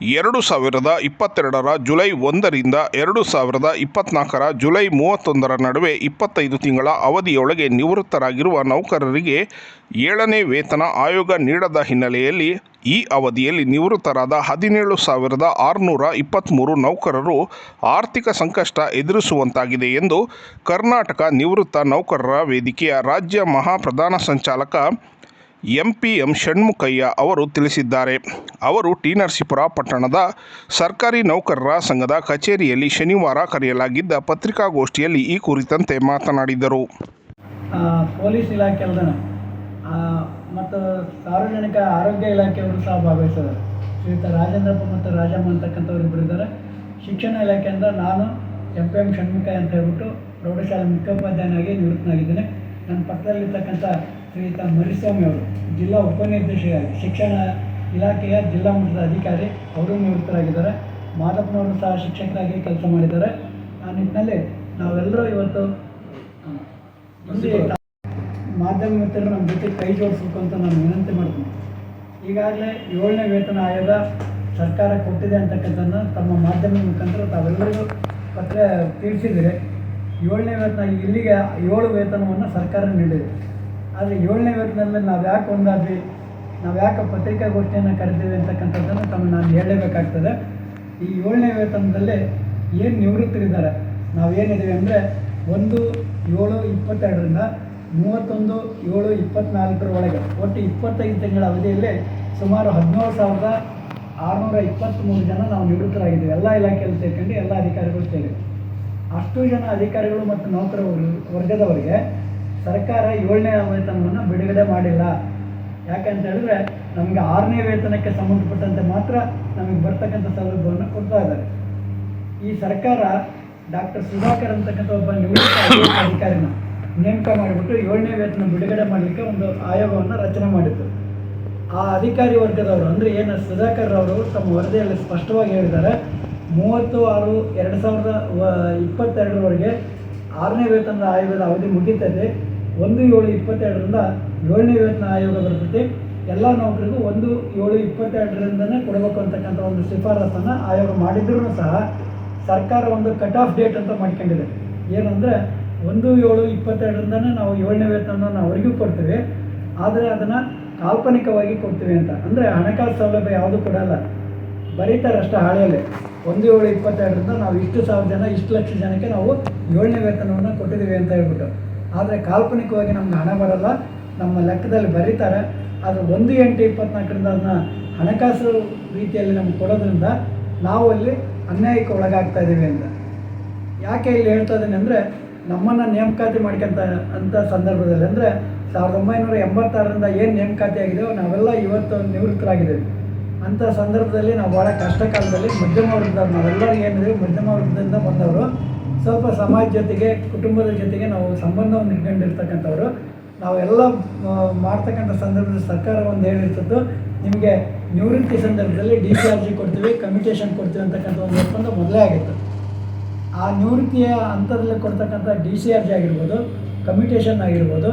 ಎರಡು ಸಾವಿರದ ಇಪ್ಪತ್ತೆರಡರ ಜುಲೈ ಒಂದರಿಂದ ಎರಡು ಸಾವಿರದ ಇಪ್ಪತ್ನಾಲ್ಕರ ಜುಲೈ ಮೂವತ್ತೊಂದರ ನಡುವೆ ಇಪ್ಪತ್ತೈದು ತಿಂಗಳ ಅವಧಿಯೊಳಗೆ ನಿವೃತ್ತರಾಗಿರುವ ನೌಕರರಿಗೆ ಏಳನೇ ವೇತನ ಆಯೋಗ ನೀಡದ ಹಿನ್ನೆಲೆಯಲ್ಲಿ ಈ ಅವಧಿಯಲ್ಲಿ ನಿವೃತ್ತರಾದ ಹದಿನೇಳು ಸಾವಿರದ ಆರುನೂರ ಇಪ್ಪತ್ತ್ಮೂರು ನೌಕರರು ಆರ್ಥಿಕ ಸಂಕಷ್ಟ ಎದುರಿಸುವಂತಾಗಿದೆ ಎಂದು ಕರ್ನಾಟಕ ನಿವೃತ್ತ ನೌಕರರ ವೇದಿಕೆಯ ರಾಜ್ಯ ಮಹಾ ಎಂಪಿಎಂ ಷಣ್ಮುಖಯ್ಯ ಅವರು ತಿಳಿಸಿದ್ದಾರೆ. ಅವರು ಟಿ ನರಸೀಪುರ ಪಟ್ಟಣದ ಸರ್ಕಾರಿ ನೌಕರರ ಸಂಘದ ಕಚೇರಿಯಲ್ಲಿ ಶನಿವಾರ ಕರೆಯಲಾಗಿದ್ದ ಪತ್ರಿಕಾಗೋಷ್ಠಿಯಲ್ಲಿ ಈ ಕುರಿತಂತೆ ಮಾತನಾಡಿದರು. ಪೊಲೀಸ್ ಇಲಾಖೆ ಮತ್ತು ಸಾರ್ವಜನಿಕ ಆರೋಗ್ಯ ಇಲಾಖೆಯವರು ಸಹ ಭಾಗವಹಿಸಿದ್ದಾರೆ. ಶ್ರೀಯುತ ರಾಜೇಂದ್ರಪ್ಪ ಮತ್ತು ರಾಜಮ್ಮ ಅಂತಕ್ಕಂಥವ್ರು ಇಬ್ಬರು ಇದ್ದಾರೆ. ಶಿಕ್ಷಣ ಇಲಾಖೆಯಿಂದ ನಾನು ಎಂ ಪಿ ಎಂ ಷಣ್ಮುಖ ಅಂತ ಹೇಳ್ಬಿಟ್ಟು ಪ್ರೌಢಶಾಲೆ ಮುಖ್ಯೋಪಾಧ್ಯಾಯನಾಗಿ ನಿವೃತ್ತನಾಗಿದ್ದೇನೆ. ನನ್ನ ಪಕ್ಕದಲ್ಲಿರ್ತಕ್ಕಂಥ ಶ್ರೀಯುತ ಮರಿಸ್ವಾಮಿ ಅವರು ಜಿಲ್ಲಾ ಉಪನಿರ್ದೇಶಕ ಶಿಕ್ಷಣ ಇಲಾಖೆಯ ಜಿಲ್ಲಾ ಮಟ್ಟದ ಅಧಿಕಾರಿ ಅವರು ನಿವೃತ್ತರಾಗಿದ್ದಾರೆ. ಮಾದಪ್ಪನವರು ಸಹ ಶಿಕ್ಷಕರಾಗಿ ಕೆಲಸ ಮಾಡಿದ್ದಾರೆ. ಆ ನಿಟ್ಟಿನಲ್ಲಿ ನಾವೆಲ್ಲರೂ ಇವತ್ತು ಮಾಧ್ಯಮ ಮಿತ್ರರು ನಮ್ಮ ಜೊತೆ ಕೈ ಜೋಡಿಸ್ಬೇಕು ಅಂತ ನಾನು ವಿನಂತಿ ಮಾಡ್ತೀನಿ. ಈಗಾಗಲೇ ಏಳನೇ ವೇತನ ಆಯೋಗ ಸರ್ಕಾರ ಕೊಟ್ಟಿದೆ ಅಂತಕ್ಕಂಥದ್ದನ್ನು ತಮ್ಮ ಮಾಧ್ಯಮ ಮುಖಾಂತರ ತಾವೆಲ್ಲರಿಗೂ ಪತ್ರ ತಿಳಿಸಿದರೆ ಏಳನೇ ವೇತನ, ಇಲ್ಲಿಗೆ ಏಳು ವೇತನವನ್ನು ಸರ್ಕಾರ ನೀಡಿದೆ. ಆದರೆ ಏಳನೇ ವೇತನದಲ್ಲಿ ನಾವು ಯಾಕೆ ಒಂದಾದ್ವಿ? ನಾವು ಯಾಕೆ ಪತ್ರಿಕಾಗೋಷ್ಠಿಯನ್ನು ಕರೆದಿವೆ ಅಂತಕ್ಕಂಥದ್ದನ್ನು ತಮ್ಮ ನಾನು ಹೇಳಲೇಬೇಕಾಗ್ತದೆ. ಈ ಏಳನೇ ವೇತನದಲ್ಲಿ ಏನು ನಿವೃತ್ತರಿದ್ದಾರೆ? ನಾವೇನಿದ್ದೀವಿ ಅಂದರೆ ಒಂದು ಏಳು ಇಪ್ಪತ್ತೆರಡರಿಂದ ಮೂವತ್ತೊಂದು ಏಳು ಇಪ್ಪತ್ತ್ನಾಲ್ಕರ ಒಳಗೆ. ಒಟ್ಟು ಇಪ್ಪತ್ತೈದು ತಿಂಗಳ ಅವಧಿಯಲ್ಲಿ ಸುಮಾರು ಹದಿನೇಳು ಸಾವಿರದ ಆರುನೂರ ಇಪ್ಪತ್ತ್ಮೂರು ಜನ ನಾವು ನಿವೃತ್ತರಾಗಿದ್ದೀವಿ. ಎಲ್ಲ ಇಲಾಖೆಯಲ್ಲಿ ಸೇರ್ಕೊಂಡು ಎಲ್ಲ ಅಧಿಕಾರಿಗಳು ಸೇರಿ. ಅಷ್ಟು ಜನ ಅಧಿಕಾರಿಗಳು ಮತ್ತು ನೌಕರ ವರ್ಗದವರಿಗೆ ಸರ್ಕಾರ ಏಳನೇ ವೇತನವನ್ನು ಬಿಡುಗಡೆ ಮಾಡಿಲ್ಲ. ಯಾಕಂತ ಹೇಳಿದ್ರೆ ನಮಗೆ ಆರನೇ ವೇತನಕ್ಕೆ ಸಂಬಂಧಪಟ್ಟಂತೆ ಮಾತ್ರ ನಮಗೆ ಬರ್ತಕ್ಕಂಥ ಸೌಲಭ್ಯವನ್ನು ಕೊಡ್ತಾ ಇದ್ದಾರೆ. ಈ ಸರ್ಕಾರ ಡಾಕ್ಟರ್ ಸುಧಾಕರ್ ಅಂತಕ್ಕಂಥ ಒಬ್ಬ ನಿವೃತ್ತ ಅಧಿಕಾರಿನ ನೇಮಕ ಮಾಡಿಬಿಟ್ಟು ಏಳನೇ ವೇತನ ಬಿಡುಗಡೆ ಮಾಡಲಿಕ್ಕೆ ಒಂದು ಆಯೋಗವನ್ನು ರಚನೆ ಮಾಡಿತ್ತು. ಆ ಅಧಿಕಾರಿ ವರ್ಗದವರು ಅಂದರೆ ಏನು ಸುಧಾಕರ್ ಅವರು ತಮ್ಮ ವರದಿಯಲ್ಲಿ ಸ್ಪಷ್ಟವಾಗಿ ಹೇಳಿದ್ದಾರೆ. ಮೂವತ್ತು ಆರು ಎರಡು ಸಾವಿರದ ಇಪ್ಪತ್ತೆರಡರವರೆಗೆ ಆರನೇ ವೇತನ ಆಯೋಗದ ಅವಧಿ ಮುಗಿತದೆ. ಒಂದು ಏಳು ಇಪ್ಪತ್ತೆರಡರಿಂದ ಏಳನೇ ವೇತನ ಆಯೋಗ ಬರ್ತೈತಿ ಎಲ್ಲ ನೌಕರಿಗೂ ಒಂದು ಏಳು ಇಪ್ಪತ್ತೆರಡರಿಂದನೇ ಕೊಡಬೇಕು ಅಂತಕ್ಕಂಥ ಒಂದು ಶಿಫಾರಸನ್ನು ಆಯೋಗ ಮಾಡಿದ್ರೂ ಸಹ ಸರ್ಕಾರ ಒಂದು ಕಟ್ ಆಫ್ ಡೇಟ್ ಅಂತ ಮಾಡ್ಕೊಂಡಿದೆ. ಏನಂದರೆ ಒಂದು ಏಳು ಇಪ್ಪತ್ತೆರಡರಿಂದನೇ ನಾವು ಏಳನೇ ವೇತನವನ್ನು ಅವರಿಗೂ ಕೊಡ್ತೀವಿ. ಆದರೆ ಅದನ್ನು ಕಾಲ್ಪನಿಕವಾಗಿ ಕೊಡ್ತೀವಿ ಅಂತ. ಅಂದರೆ ಹಣಕಾಸು ಸೌಲಭ್ಯ ಯಾವುದು ಕೊಡಲ್ಲ. ಬರೀತಾರೆ ಅಷ್ಟೇ ಹಾಳೆಯಲ್ಲಿ. ಒಂದು ಏಳು ಇಪ್ಪತ್ತೆರಡರಿಂದ ನಾವು ಇಷ್ಟು ಸಾವಿರ ಜನ, ಇಷ್ಟು ಲಕ್ಷ ಜನಕ್ಕೆ ನಾವು ಏಳನೇ ವೇತನವನ್ನು ಕೊಟ್ಟಿದ್ದೀವಿ ಅಂತ ಹೇಳ್ಬಿಟ್ಟು. ಆದರೆ ಕಾಲ್ಪನಿಕವಾಗಿ ನಮ್ಗೆ ಹಣ ಬರಲ್ಲ. ನಮ್ಮ ಲೆಕ್ಕದಲ್ಲಿ ಬರೀತಾರೆ. ಆದರೆ ಒಂದು ಎಂಟು ಇಪ್ಪತ್ನಾಲ್ಕರಿಂದ ಅದನ್ನ ಹಣಕಾಸು ರೀತಿಯಲ್ಲಿ ನಮ್ಗೆ ಕೊಡೋದ್ರಿಂದ ನಾವು ಅಲ್ಲಿ ಅನ್ಯಾಯಕ್ಕೆ ಒಳಗಾಗ್ತಾ ಇದ್ದೀವಿ ಅಂತ. ಯಾಕೆ ಇಲ್ಲಿ ಹೇಳ್ತಾ ಇದ್ದೀನಿ ಅಂದರೆ ನಮ್ಮನ್ನು ನೇಮಕಾತಿ ಮಾಡ್ಕೊಂತ ಅಂತ ಸಂದರ್ಭದಲ್ಲಿ ಅಂದರೆ ಸಾವಿರದ ಒಂಬೈನೂರ ಎಂಬತ್ತಾರರಿಂದ ಏನು ನೇಮಕಾತಿ ಆಗಿದೆಯೋ ನಾವೆಲ್ಲ ಇವತ್ತು ನಿವೃತ್ತರಾಗಿದ್ದೇವೆ. ಅಂಥ ಸಂದರ್ಭದಲ್ಲಿ ನಾವು ಭಾಳ ಕಷ್ಟ ಕಾಲದಲ್ಲಿ ಮಧ್ಯಮ ವರ್ಗದ ನಾವೆಲ್ಲರೂ ಏನಿದೆ ಮಧ್ಯಮ ವರ್ಗದಿಂದ ಬಂದವರು. ಸ್ವಲ್ಪ ಸಮಾಜ ಜೊತೆಗೆ, ಕುಟುಂಬದ ಜೊತೆಗೆ ನಾವು ಸಂಬಂಧವನ್ನು ಇಟ್ಕೊಂಡಿರ್ತಕ್ಕಂಥವ್ರು. ನಾವೆಲ್ಲ ಮಾಡ್ತಕ್ಕಂಥ ಸಂದರ್ಭದಲ್ಲಿ ಸರ್ಕಾರ ಒಂದು ಹೇಳಿರ್ತದ್ದು, ನಿಮಗೆ ನಿವೃತ್ತಿ ಸಂದರ್ಭದಲ್ಲಿ ಡಿ ಸಿ ಆರ್ ಜಿ ಕೊಡ್ತೀವಿ ಕಮ್ಯುಟೇಷನ್ ಕೊಡ್ತೀವಿ ಅಂತಕ್ಕಂಥ ಒಂದು ಒಪ್ಪಂದ ಮೊದಲೇ ಆಗಿತ್ತು. ಆ ನಿವೃತ್ತಿಯ ಹಂತದಲ್ಲಿ ಕೊಡ್ತಕ್ಕಂಥ ಡಿ ಸಿ ಆರ್ ಜಿ ಆಗಿರ್ಬೋದು ಕಮ್ಯುಟೇಷನ್ ಆಗಿರ್ಬೋದು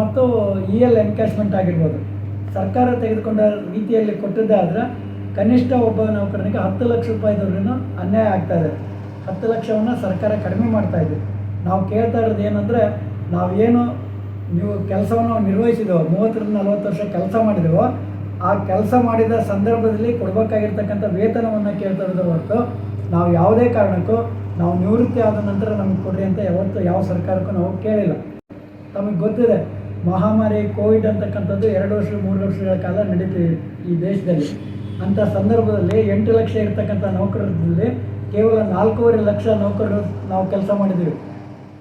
ಮತ್ತು ಇ ಎಲ್ ಎನ್ಕ್ಯಾಶ್ಮೆಂಟ್ ಆಗಿರ್ಬೋದು. ಸರ್ಕಾರ ತೆಗೆದುಕೊಂಡ ರೀತಿಯಲ್ಲಿ ಕೊಟ್ಟಿದ್ದೇ ಆದರೆ ಕನಿಷ್ಠ ಒಬ್ಬ ನೌಕರನಿಗೆ ಹತ್ತು ಲಕ್ಷ ರೂಪಾಯಿದವ್ರೂ ಅನ್ಯಾಯ ಆಗ್ತಾ ಇದೆ. ಹತ್ತು ಲಕ್ಷವನ್ನು ಸರ್ಕಾರ ಕಡಿಮೆ ಮಾಡ್ತಾ ಇದೆ. ನಾವು ಕೇಳ್ತಾ ಇರೋದು ಏನಂದರೆ, ನಾವೇನು ನೀವು ಕೆಲಸವನ್ನು ನಿರ್ವಹಿಸಿದೆವು, ಮೂವತ್ತರಿಂದ ನಲವತ್ತು ವರ್ಷ ಕೆಲಸ ಮಾಡಿದೆವೋ, ಆ ಕೆಲಸ ಮಾಡಿದ ಸಂದರ್ಭದಲ್ಲಿ ಕೊಡಬೇಕಾಗಿರ್ತಕ್ಕಂಥ ವೇತನವನ್ನು ಕೇಳ್ತಾ ಇರೋದು ಹೊರತು ನಾವು ಯಾವುದೇ ಕಾರಣಕ್ಕೂ ನಾವು ನಿವೃತ್ತಿ ಆದ ನಂತರ ನಮಗೆ ಕೊಡ್ರಿ ಅಂತ ಯಾವತ್ತು ಯಾವ ಸರ್ಕಾರಕ್ಕೂ ನಾವು ಕೇಳಿಲ್ಲ. ತಮಗೆ ಗೊತ್ತಿದೆ ಮಹಾಮಾರಿ ಕೋವಿಡ್ ಅಂತಕ್ಕಂಥದ್ದು ಎರಡು ವರ್ಷ, ಮೂರು ವರ್ಷಗಳ ಕಾಲ ನಡೀತಿದೆ ಈ ದೇಶದಲ್ಲಿ. ಅಂಥ ಸಂದರ್ಭದಲ್ಲಿ ಎಂಟು ಲಕ್ಷ ಇರ್ತಕ್ಕಂಥ ನೌಕರರಲ್ಲಿ ಕೇವಲ ನಾಲ್ಕೂವರೆ ಲಕ್ಷ ನೌಕರರು ನಾವು ಕೆಲಸ ಮಾಡಿದ್ದೀವಿ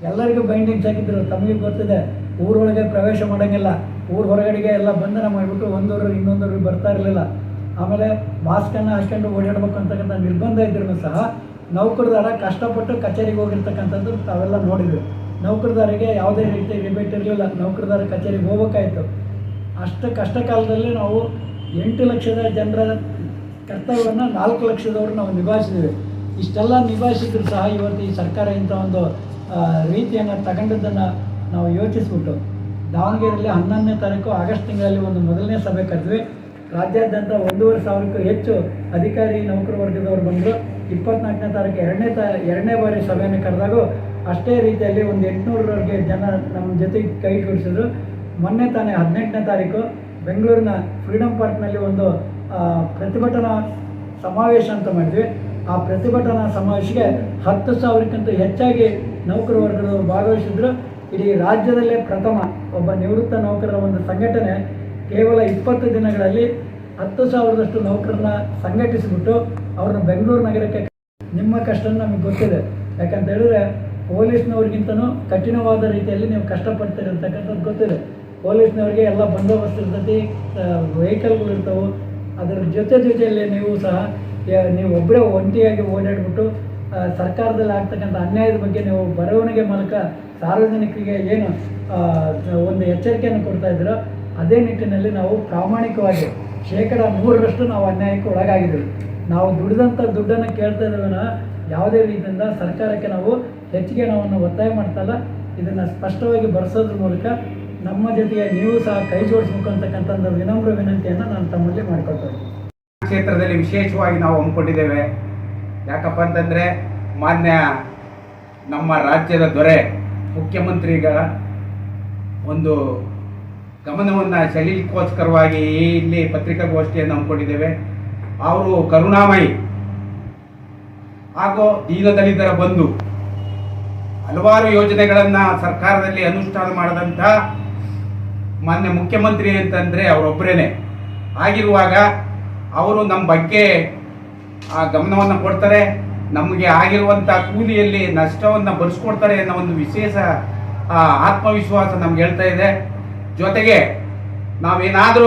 ಎಲ್ಲರಿಗೂ ಬೈಂಡಿಂಗ್ಸ್ ಹಾಕಿದ್ರು, ತಮಗೆ ಗೊತ್ತಿದೆ, ಊರೊಳಗೆ ಪ್ರವೇಶ ಮಾಡೋಂಗಿಲ್ಲ. ಊರು ಹೊರಗಡೆಗೆ ಎಲ್ಲ ಬಂಧನ ಮಾಡಿಬಿಟ್ಟು ಒಂದೂರು, ಇನ್ನೊಂದೂರು ಬರ್ತಾ ಇರಲಿಲ್ಲ. ಆಮೇಲೆ ಮಾಸ್ಕನ್ನು ಹಾಕ್ಕೊಂಡು ಓಡಾಡಬೇಕು ಅಂತಕ್ಕಂಥ ನಿರ್ಬಂಧ ಇದ್ರೂ ಸಹ ನೌಕರದಾರ ಕಷ್ಟಪಟ್ಟು ಕಚೇರಿಗೆ ಹೋಗಿರ್ತಕ್ಕಂಥದ್ದು ತಾವೆಲ್ಲ ನೋಡಿದ್ವಿ ನೌಕರದಾರಿಗೆ ಯಾವುದೇ ರೀತಿ ರಿಬೇಟ್ ಇರಲಿಲ್ಲ. ನೌಕರದಾರ ಕಚೇರಿಗೆ ಹೋಗ್ಬೇಕಾಯ್ತು. ಅಷ್ಟು ಕಷ್ಟ ಕಾಲದಲ್ಲಿ ನಾವು ಎಂಟು ಲಕ್ಷದ ಜನರ ಕರ್ತವ್ಯವನ್ನು ನಾಲ್ಕು ಲಕ್ಷದವರು ನಾವು ನಿಭಾಯಿಸಿದ್ದೀವಿ. ಇಷ್ಟೆಲ್ಲ ನಿಭಾಯಿಸಿದ್ರು ಸಹ ಇವತ್ತು ಈ ಸರ್ಕಾರ ಇಂಥ ಒಂದು ರೀತಿಯನ್ನು ತಗೊಂಡದ್ದನ್ನು ನಾವು ಯೋಚಿಸ್ಬಿಟ್ಟು ದಾವಣಗೆರೆಯಲ್ಲಿ ಹನ್ನೊಂದನೇ ತಾರೀಕು ಆಗಸ್ಟ್ ತಿಂಗಳಲ್ಲಿ ಒಂದು ಮೊದಲನೇ ಸಭೆ ಕರೆದ್ವಿ. ರಾಜ್ಯಾದ್ಯಂತ ಒಂದೂವರೆ ಸಾವಿರಕ್ಕೂ ಹೆಚ್ಚು ಅಧಿಕಾರಿ ನೌಕರ ವರ್ಗದವರು ಬಂದರು. ಇಪ್ಪತ್ನಾಲ್ಕನೇ ತಾರೀಕು ಎರಡನೇ ತ, ಎರಡನೇ ಬಾರಿ ಸಭೆಯನ್ನು ಕರೆದಾಗ ಅಷ್ಟೇ ರೀತಿಯಲ್ಲಿ ಒಂದು ಎಂಟುನೂರವರೆಗೆ ಜನ ನಮ್ಮ ಜೊತೆಗೆ ಕೈ ಜೋಡಿಸಿದ್ರು. ಮೊನ್ನೆ ತಾನೇ ಹದಿನೆಂಟನೇ ತಾರೀಕು ಬೆಂಗಳೂರಿನ ಫ್ರೀಡಮ್ ಪಾರ್ಕ್ನಲ್ಲಿ ಒಂದು ಪ್ರತಿಭಟನಾ ಸಮಾವೇಶ ಅಂತ ಮಾಡಿದ್ವಿ. ಆ ಪ್ರತಿಭಟನಾ ಸಮಾವೇಶಕ್ಕೆ ಹತ್ತು ಸಾವಿರಕ್ಕಿಂತ ಹೆಚ್ಚಾಗಿ ನೌಕರ ವರ್ಗದವರು ಭಾಗವಹಿಸಿದ್ರು. ಇಡೀ ರಾಜ್ಯದಲ್ಲೇ ಪ್ರಥಮ ಒಬ್ಬ ನಿವೃತ್ತ ನೌಕರರ ಒಂದು ಸಂಘಟನೆ ಕೇವಲ ಇಪ್ಪತ್ತು ದಿನಗಳಲ್ಲಿ ಹತ್ತು ಸಾವಿರದಷ್ಟು ನೌಕರನ್ನ ಸಂಘಟಿಸಿಬಿಟ್ಟು ಅವ್ರನ್ನ ಬೆಂಗಳೂರು ನಗರಕ್ಕೆ ನಿಮ್ಮ ಕಷ್ಟ ನಮಗೆ ಗೊತ್ತಿದೆ. ಯಾಕಂತ ಹೇಳಿದ್ರೆ ಪೊಲೀಸ್ನವ್ರಿಗಿಂತನೂ ಕಠಿಣವಾದ ರೀತಿಯಲ್ಲಿ ನೀವು ಕಷ್ಟಪಡ್ತಿರತಕ್ಕಂಥದ್ದು ಗೊತ್ತಿದೆ. ಪೊಲೀಸ್ನವ್ರಿಗೆ ಎಲ್ಲ ಬಂದೋಬಸ್ತ್ ಇರ್ತೈತಿ ವೆಹಿಕಲ್ಗಳು ಇರ್ತವೆ. ಅದರ ಜೊತೆ ಜೊತೆಯಲ್ಲಿ ನೀವು ಸಹ ನೀವು ಒಬ್ಬರೇ ಒಂಟಿಯಾಗಿ ಓಡಾಡಿಬಿಟ್ಟು ಸರ್ಕಾರದಲ್ಲಿ ಆಗ್ತಕ್ಕಂಥ ಅನ್ಯಾಯದ ಬಗ್ಗೆ ನೀವು ಬರವಣಿಗೆ ಮೂಲಕ ಸಾರ್ವಜನಿಕರಿಗೆ ಏನು ಒಂದು ಎಚ್ಚರಿಕೆಯನ್ನು ಕೊಡ್ತಾ ಇದ್ದೀರೋ, ಅದೇ ನಿಟ್ಟಿನಲ್ಲಿ ನಾವು ಪ್ರಾಮಾಣಿಕವಾಗಿ ಶೇಕಡ ನೂರರಷ್ಟು ನಾವು ಅನ್ಯಾಯಕ್ಕೆ ಒಳಗಾಗಿದ್ದೀವಿ. ನಾವು ದುಡಿದಂಥ ದುಡ್ಡನ್ನು ಕೇಳ್ತಾ ಇದ್ದೇವೆ ಯಾವುದೇ ರೀತಿಯಿಂದ ಸರ್ಕಾರಕ್ಕೆ ನಾವು ಹೆಚ್ಚಿಗೆ ನಾವನ್ನು ಒತ್ತಾಯ ಮಾಡ್ತಲ್ಲ, ಇದನ್ನು ಸ್ಪಷ್ಟವಾಗಿ ಬರೆಸೋದ್ರ ಮೂಲಕ ನಮ್ಮ ಜೊತೆಗೆ ನೀವು ಸಹ ಕೈ ಜೋಡಿಸ್ಬೇಕು ಒಂದು ವಿನಮ್ರ ವಿನಂತಿಯನ್ನು ನಾನು ತಮ್ಮಲ್ಲಿ ಮಾಡ್ಕೊಳ್ತೇನೆ ಕ್ಷೇತ್ರದಲ್ಲಿ ವಿಶೇಷವಾಗಿ ನಾವು ಹಮ್ಮಿಕೊಂಡಿದ್ದೇವೆ. ಯಾಕಪ್ಪ ಅಂತಂದರೆ, ಮಾನ್ಯ ನಮ್ಮ ರಾಜ್ಯದ ದೊರೆ ಮುಖ್ಯಮಂತ್ರಿಗಳ ಒಂದು ಗಮನವನ್ನು ಸೆಳೀಲಿಕ್ಕೋಸ್ಕರವಾಗಿ ಇಲ್ಲಿ ಪತ್ರಿಕಾಗೋಷ್ಠಿಯನ್ನು ಹಮ್ಮಿಕೊಂಡಿದ್ದೇವೆ. ಅವರು ಕರುಣಾಮಯಿ ಹಾಗೂ ದೀನದಲಿತರ ಬಂಧು ಹಲವಾರು ಯೋಜನೆಗಳನ್ನು ಸರ್ಕಾರದಲ್ಲಿ ಅನುಷ್ಠಾನ ಮಾಡಿದಂಥ ಮಾನ್ಯ ಮುಖ್ಯಮಂತ್ರಿ ಅಂತಂದರೆ ಅವರೊಬ್ಬರೇನೆ ಆಗಿರುವಾಗ ಅವರು ನಮ್ಮ ಬಗ್ಗೆ ಆ ಗಮನವನ್ನು ಕೊಡ್ತಾರೆ, ನಮಗೆ ಆಗಿರುವಂಥ ಕೂಲಿಯಲ್ಲಿ ನಷ್ಟವನ್ನು ಬರೆಸ್ಕೊಡ್ತಾರೆ ಅನ್ನೋ ಒಂದು ವಿಶೇಷ ಆತ್ಮವಿಶ್ವಾಸ ನಮ್ಗೆ ಹೇಳ್ತಾ ಇದೆ. ಜೊತೆಗೆ ನಾವೇನಾದರೂ